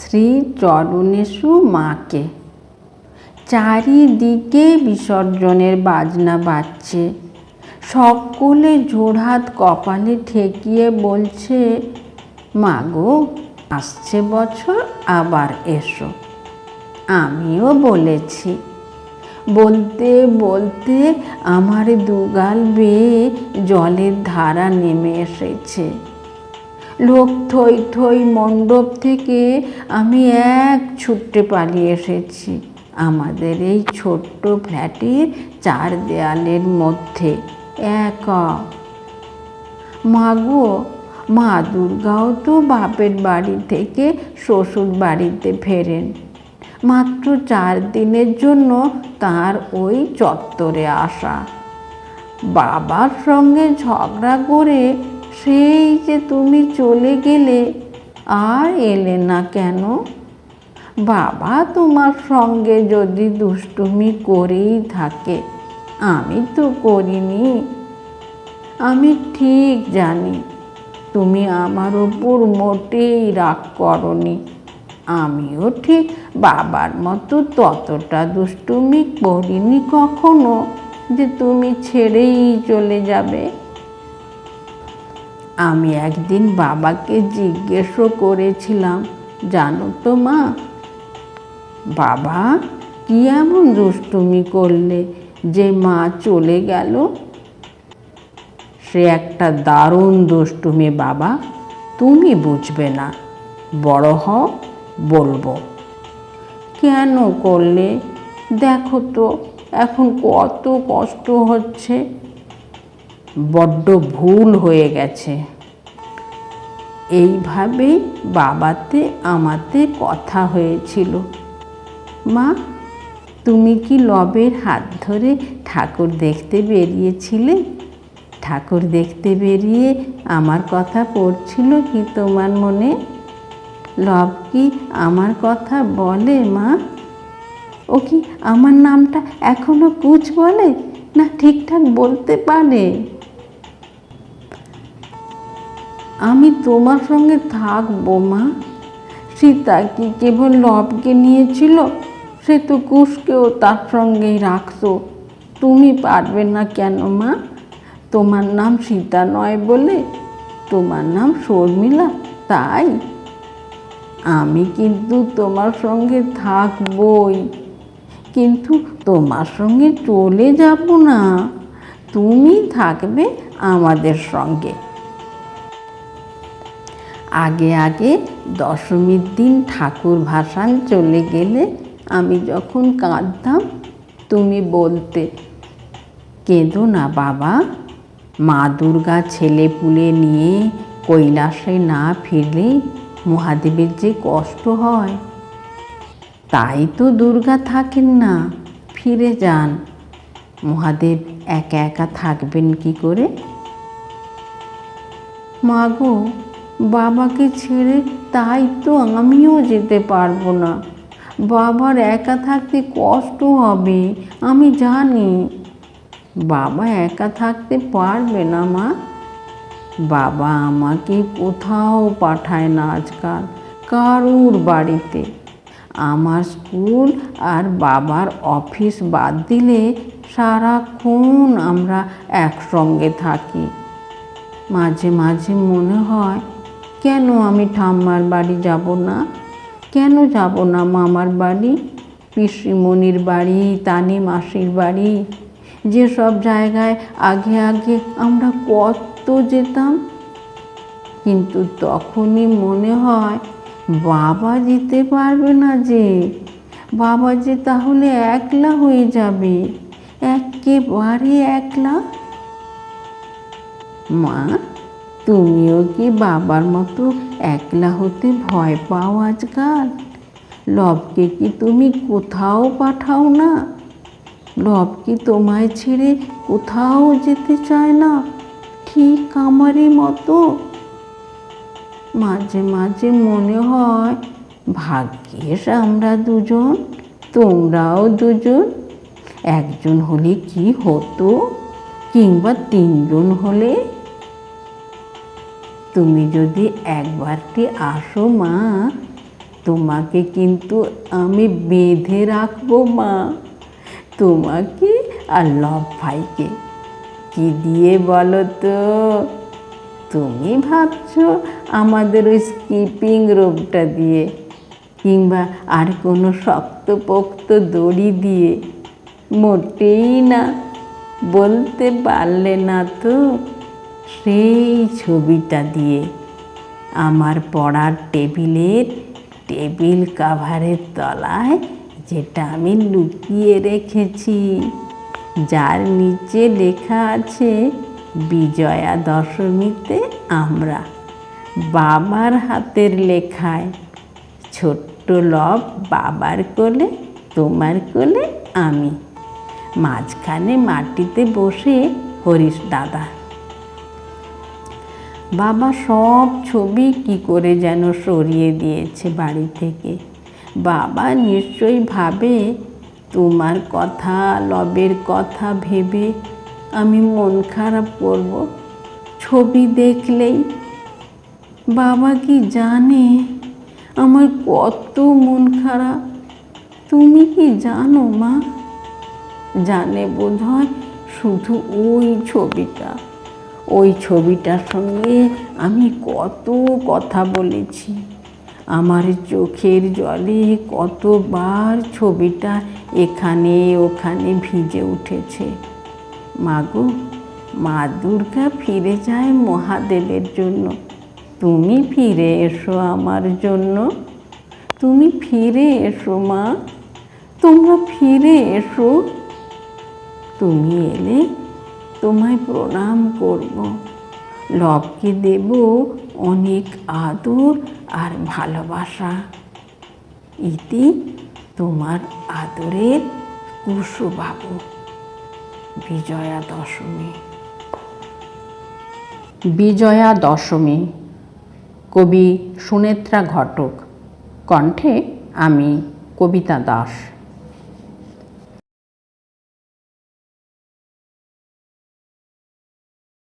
শ্রী চরণেশু মাকে। চারিদিকে বিসর্জনের বাজনা বাজছে। সকলে জোড়হাত কপালে ঠেকিয়ে বলছে, মাগো, আসছে বছর, আবার এসো। আমিও বলেছি। বলতে বলতে আমার দুগাল বেয়ে জলের ধারা নেমে এসেছে। লোক থই থই মণ্ডপ থেকে আমি এক ছুট্টে পালিয়ে এসেছি। আমাদের এই ছোট্ট ফ্ল্যাটের চার দেয়ালের মধ্যে একা। মাগো, মা দুর্গাও তো বাপের বাড়ি থেকে শ্বশুর বাড়িতে ফেরেন। মাত্র চার দিনের জন্য তার ওই চত্বরে আসা। বাবার সঙ্গে ঝগড়া করে সেই যে তুমি চলে গেলে আর এলে না কেন? বাবা তোমার সঙ্গে যদি দুষ্টুমি করেই থাকে, আমি তো করিনি। আমি ঠিক জানি তুমি আমার ওপর মোটেই রাগ করনি। আমিও ঠিক বাবার মতো ততটা দুষ্টুমি করিনি কখনো যে তুমি ছেড়েই চলে যাবে। আমি একদিন বাবাকে জিজ্ঞেসও করেছিলাম, জানো তো মা, বাবা কি এমন দুষ্টুমি করলে যে মা চলে গেল? সে একটা দারুণ দুষ্টুমি বাবা, তুমি বুঝবে না, বড় হও বলব। কেন করলে? দেখো তো, এখন কত কষ্ট হচ্ছে। বড্ড ভুল হয়ে গেছে। এইভাবেই বাবাতে, আমাতে কথা হয়েছিল। মা, তুমি কি লবের হাত ধরে ঠাকুর দেখতে বেরিয়েছিলে? ঠাকুর দেখতে বেরিয়ে আমার কথা পড়ছিল কি তোমার মনে? লব কি আমার কথা বলে, মা? ও কি আমার নামটা এখনও কুচ বলে, না ঠিকঠাক বলতে পারে? আমি তোমার সঙ্গে থাকব, মা। সীতা কি কেবল লবকে নিয়েছিল? সে তো কুশকেও তার সঙ্গেই রাখতো তুমি পারবে না কেন, মা? তোমার নাম সীতা নয় বলে? তোমার নাম শর্মিলা, তাই? আমি কিন্তু তোমার সঙ্গে থাকবই। কিন্তু তোমার সঙ্গে চলে যাব না। তুমি থাকবে আমাদের সঙ্গে। আগে আগে দশমীর দিন ঠাকুর ভাসান চলে গেলে আমি যখন কাঁদতাম, তুমি বলতে, কেঁদো না বাবা, মা দুর্গা ছেলে পুলে নিয়ে কৈলাসে না ফিরলে মহাদেবের যে কষ্ট হয়। তাই তো দুর্গা থাকেন না, ফিরে যান। মহাদেব একা একা থাকবেন কি করে? মাগো বাবাকে ছেড়ে তাই তো আমিও যেতে পারব না। বাবার একা থাকতে কষ্ট হবে, আমি জানি। বাবা একা থাকতে পারবে না মা। বাবা আমাকে কোথাও পাঠায় না আজকাল, কারুর বাড়িতে। আমার স্কুল আর বাবার অফিস বাদ দিলে সারাক্ষণ আমরা একসঙ্গে থাকি। মাঝে মাঝে মনে হয় কেন আমি ঠাম্মার বাড়ি যাব না? কেন যাব না মামার বাড়ি? পিসিমণির বাড়ি তানি মাসির বাড়ি? যেসব জায়গায় আগে আগে আমরা কত যেতাম। কিন্তু তখনই মনে হয় বাবা যেতে পারবে না যে। বাবা যে তাহলে একলা হয়ে যাবে। একেবারে একলা। মা তুমিও কি বাবার মতো একলা হতে ভয় পাও আজকাল? লবকে কি তুমি কোথাও পাঠাও না? লব কি তোমায় ছেড়ে কোথাও যেতে চায় না, ঠিক আমারই মতো? মাঝে মাঝে মনে হয় ভাগ্যেস আমরা দুজন, তোমরাও দুজন। একজন হলে কি হতো? কিংবা তিনজন হলে তুমি যদি একবারটি আসো, মা, তোমাকে কিন্তু আমি বেঁধে রাখব, মা। তোমাকে আর লব ভাইকে কি দিয়ে বলো তো? তুমি ভাবছ আমাদের ওই স্কিপিং রোগটা দিয়ে কিংবা আর কোনো শক্তপোক্ত দড়ি দিয়ে? মোটেই না, বলতে পারলে না তো। সেই ছবিটা দিয়ে আমার পড়ার টেবিলের টেবিল কাভারের তলায় যেটা আমি লুকিয়ে রেখেছি। যার নিচে লেখা আছে, বিজয়া দশমীতে আমরা বাবার হাতের লেখায়। ছোট্ট লব বাবার কোলে, তোমার কোলে আমি। মাঝখানে মাটিতে বসে হরিশ দাদা বাবা সব ছবি কি করে যেন সরিয়ে দিয়েছে বাড়ি থেকে। বাবা নিশ্চয়ই ভাবে, তোমার কথা, লবের কথা ভেবে আমি মন খারাপ করব। ছবি দেখলেই বাবা কি জানে? আমার কত মন খারাপ। তুমি কি জানো মা? জানে বোধ হয় শুধু ওই ছবিটা। ওই ছবিটার সঙ্গে আমি কত কথা বলেছি। আমার চোখের জলে কতবার ছবিটা এখানে ওখানে ভিজে উঠেছে। মাগো, মা দুর্গা ফিরে যায় মহাদেবের জন্য। তুমি ফিরে এসো আমার জন্য। তুমি ফিরে এসো, মা। তোমরা ফিরে এসো। তুমি এলে তোমায় প্রণাম করব। লবকে দেব অনেক আদর আর ভালোবাসা। ইতি তোমার আদরের কুশুবাবু বিজয়া দশমী। বিজয়া দশমী। কবি সুনেত্রা ঘটক। কণ্ঠে আমি কবিতা দাস।